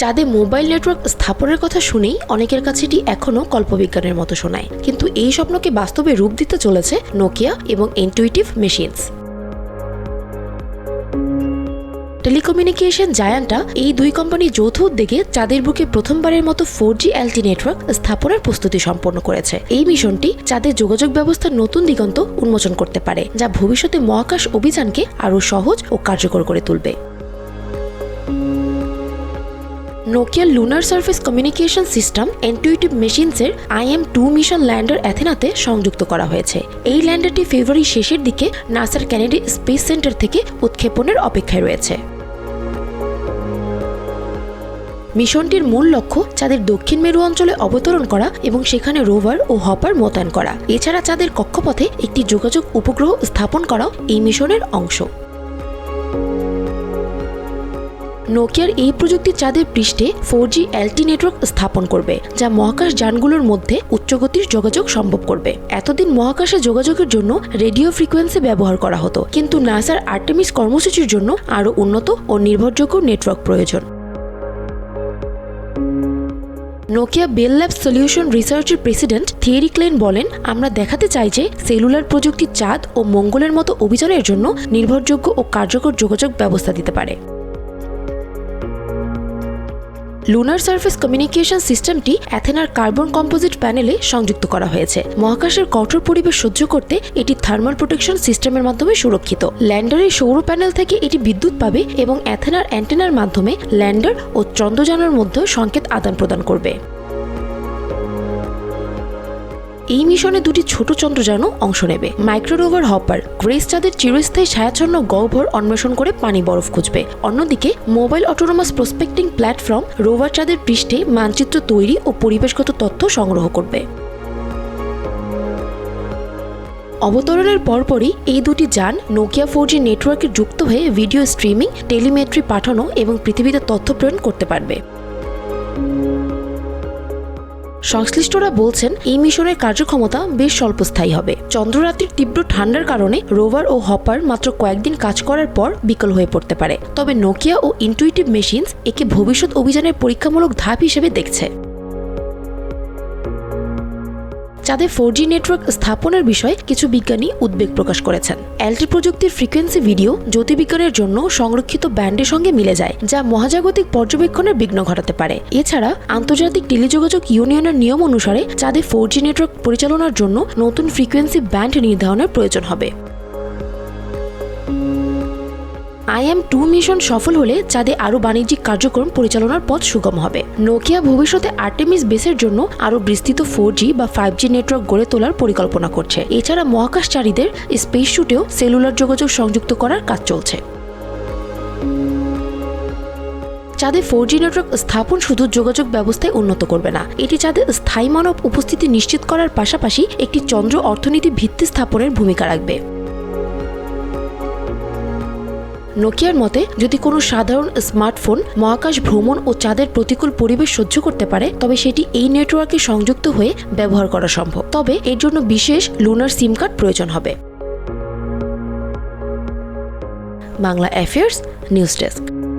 চাঁদে mobile network স্থাপনের কথা শুনেই অনেকের কাছে এটি এখনও কল্পবিজ্ঞানের মতো শোনায়। কিন্তু এই স্বপ্নকে বাস্তবে রূপ দিতে চলেছে নোকিয়া এবং ইনটুইটিভ মেশিনস। টেলিকমিউনিকেশন জায়ান্টটা এই দুই কোম্পানি যৌথ উদ্যোগে চাঁদের বুকে প্রথমবারের মতো ফোর জি এলটি নেটওয়ার্ক স্থাপনের প্রস্তুতি সম্পন্ন করেছে। এই মিশনটি চাঁদের যোগাযোগ ব্যবস্থার নতুন দিগন্ত উন্মোচন করতে পারে, যা ভবিষ্যতে মহাকাশ অভিযানকে আরও সহজ ও কার্যকর করে তুলবে। নোকিয়ার lunar surface communication system intuitive মেশিনসের IM two mission lander অ্যাথেনাতে সংযুক্ত করা হয়েছে। এই ল্যান্ডারটি ফেব্রুয়ারি শেষের দিকে নাসার ক্যানেডি স্পেস সেন্টার থেকে উৎক্ষেপণের অপেক্ষায় রয়েছে। মিশনটির মূল লক্ষ্য চাঁদের দক্ষিণ মেরু অঞ্চলে অবতরণ করা এবং সেখানে রোভার ও হপার মোতায়েন করা। এছাড়া চাঁদের কক্ষপথে একটি যোগাযোগ উপগ্রহ স্থাপন করাও এই মিশনের অংশ। নোকিয়ার এই প্রযুক্তি চাঁদের পৃষ্ঠে ফোর জি এলটি নেটওয়ার্ক স্থাপন করবে, যা মহাকাশ যানগুলোর মধ্যে উচ্চগতির যোগাযোগ সম্ভব করবে। এতদিন মহাকাশে যোগাযোগের জন্য রেডিও ফ্রিকোয়েন্সি ব্যবহার করা হতো, কিন্তু নাসার আর্টেমিস কর্মসূচির জন্য আরও উন্নত ও নির্ভরযোগ্য নেটওয়ার্ক প্রয়োজন। নোকিয়া বেল ল্যাব সলিউশন রিসার্চের প্রেসিডেন্ট থিয়েরি ক্লেন বলেন, আমরা দেখাতে চাই যে সেলুলার প্রযুক্তি চাঁদ ও মঙ্গলের মতো অভিযানের জন্য নির্ভরযোগ্য ও কার্যকর যোগাযোগ ব্যবস্থা দিতে পারে। লুনার সার্ফেস কমিউনিকেশন সিস্টেমটি অ্যাথেনার কার্বন কম্পোজিট প্যানেলে সংযুক্ত করা হয়েছে। মহাকাশের কঠোর পরিবেশ সহ্য করতে এটি থার্মাল প্রোটেকশন সিস্টেমের মাধ্যমে সুরক্ষিত। ল্যান্ডারের সৌর প্যানেল থেকে এটি বিদ্যুৎ পাবে এবং অ্যাথেনার অ্যান্টেনার মাধ্যমে ল্যান্ডার ও চন্দ্রযানের মধ্যে সংকেত আদান প্রদান করবে। এই মিশনে দুটি ছোট চন্দ্রযানও অংশ নেবে। মাইক্রোরোভার হপার গ্রেস চাঁদের চিরস্থায়ী ছায়াচ্ছন্ন গহ্বর অন্বেষণ করে পানি বরফ খুঁজবে। অন্যদিকে mobile autonomous prospecting platform rover চাঁদের পৃষ্ঠে মানচিত্র তৈরি ও পরিবেশগত তথ্য সংগ্রহ করবে। অবতরণের পরপরই এই দুটি যান নোকিয়া ফোর জি নেটওয়ার্কে যুক্ত হয়ে ভিডিও স্ট্রিমিং, টেলিমেট্রি পাঠানো এবং পৃথিবীতে তথ্য প্রেরণ করতে পারবে। সংশ্লিষ্টরা বলছেন, এই মিশনের কার্যক্ষমতা বেশ স্বল্পস্থায়ী হবে। চন্দ্ররাত্রির তীব্র ঠান্ডার কারণে রোভার ও হপার মাত্র কয়েকদিন কাজ করার পর বিকল হয়ে পড়তে পারে। তবে নোকিয়া ও ইনটুইটিভ মেশিনস একে ভবিষ্যৎ অভিযানের পরীক্ষামূলক ধাপ হিসেবে দেখছে। চাঁদে ফোর জি নেটওয়ার্ক স্থাপনের বিষয়ে কিছু বিজ্ঞানী উদ্বেগ প্রকাশ করেছেন। এলটি প্রযুক্তির ফ্রিকোয়েন্সি ভিডিও জ্যোতির্বিজ্ঞানের জন্য সংরক্ষিত ব্যান্ডের সঙ্গে মিলে যায়, যা মহাজাগতিক পর্যবেক্ষণের বিঘ্ন ঘটাতে পারে। এছাড়া, আন্তর্জাতিক টেলিযোগাযোগ ইউনিয়নের নিয়ম অনুসারে চাঁদে ফোর জি নেটওয়ার্ক পরিচালনার জন্য নতুন ফ্রিকোয়েন্সি ব্যান্ড নির্ধারণের প্রয়োজন হবে। আইএম টু মিশন সফল হলে চাঁদে আরও বাণিজ্যিক কার্যক্রম পরিচালনার পথ সুগম হবে। নোকিয়া ভবিষ্যতে আর্টেমিস বেসের জন্য আরও বিস্তৃত ফোর জি বা ফাইভ জি নেটওয়ার্ক গড়ে তোলার পরিকল্পনা করছে। এছাড়া মহাকাশচারীদের স্পেস শুটেও সেলুলার যোগাযোগ সংযুক্ত করার কাজ চলছে। চাঁদে ফোর জি নেটওয়ার্ক স্থাপন শুধু যোগাযোগ ব্যবস্থায় উন্নত করবে না, এটি চাঁদে স্থায়ী মানব উপস্থিতি নিশ্চিত করার পাশাপাশি একটি চন্দ্র অর্থনীতি ভিত্তি স্থাপনের ভূমিকা রাখবে। নোকিয়ার মতে, যদি কোনো সাধারণ স্মার্টফোন মহাকাশ ভ্রমণ ও চাঁদের প্রতিকূল পরিবেশ সহ্য করতে পারে, তবে সেটি এই নেটওয়ার্কে সংযুক্ত হয়ে ব্যবহার করা সম্ভব। তবে এর জন্য বিশেষ লুনার সিম কার্ড প্রয়োজন হবে। Bangla affairs, news desk.